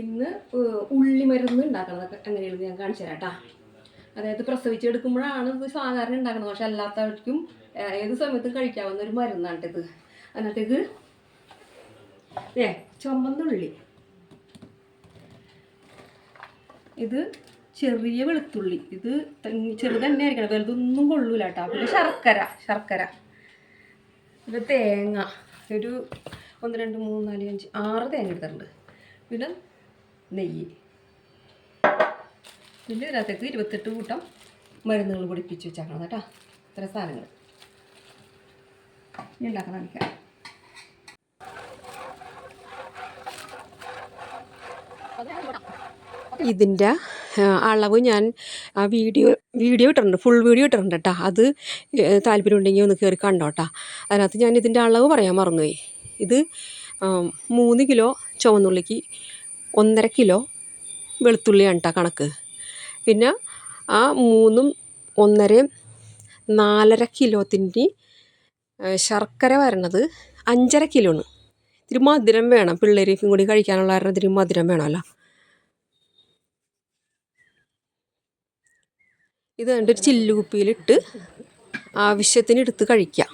ഇന്ന് ഉള്ളി മരുന്ന് ഉണ്ടാക്കണതൊക്കെ എങ്ങനെയാണെന്ന് ഞാൻ കാണിച്ചു തരാം അതായത് പ്രസവിച്ചെടുക്കുമ്പോഴാണ് ഇത് സാധാരണ ഉണ്ടാക്കുന്നത്. പക്ഷെ അല്ലാത്തവർക്കും ഏത് സമയത്തും കഴിക്കാവുന്ന ഒരു മരുന്നാണ് ഇത്. അതിനകത്തേക്ക് ഏ ചുമന്നുള്ളി. ഇത് ചെറിയ വെളുത്തുള്ളി. ഇത് ചെറുത് തന്നെ ആയിരിക്കണം വലുതൊന്നും കൊള്ളൂല കേട്ടോ. പിന്നെ ശർക്കര ശർക്കര. പിന്നെ തേങ്ങ. ഒരു ഒന്ന് രണ്ട് മൂന്ന് നാല് അഞ്ച് ആറ് തേങ്ങ എടുത്തിട്ടുണ്ട്. പിന്നെ നെയ്യ്. പിന്നെ ഇതിനകത്തേക്ക് ഇരുപത്തെട്ട് കൂട്ടം മരുന്നുകൾ പൊടിപ്പിച്ച് വെച്ചേക്കണം കേട്ടോ. ഇത്ര സാധനങ്ങൾ. ഇനി എനിക്ക് ഇതിന്റെ അളവ് ഞാൻ ആ വീഡിയോ വീഡിയോ ഇട്ടിട്ടുണ്ട്. ഫുൾ വീഡിയോ ഇട്ടിട്ടുണ്ട് കേട്ടോ. അത് താല്പര്യമുണ്ടെങ്കിൽ ഒന്ന് കയറി കണ്ടോ കേട്ടോ. അതിനകത്ത് ഞാൻ ഇതിന്റെ അളവ് പറയാൻ മറന്നുപോയി. ഇത് മൂന്ന് കിലോ ചുവന്നുള്ളിക്ക് ഒന്നര കിലോ വെളുത്തുള്ളിയാണ് കേട്ടോ കണക്ക്. പിന്നെ ആ മൂന്നും ഒന്നരയും നാലര കിലോത്തിന്റെ ശർക്കര വരണത് അഞ്ചര കിലോ ആണ് ഇത്തിരി മധുരം വേണം പിള്ളേരേക്കും കൂടി കഴിക്കാനുള്ള കാരണം ഇത്തിരി മധുരം വേണമല്ലോ. ഇത് കണ്ടൊരു ചില്ലുകുപ്പിയിലിട്ട് ആവശ്യത്തിന് എടുത്ത് കഴിക്കാം.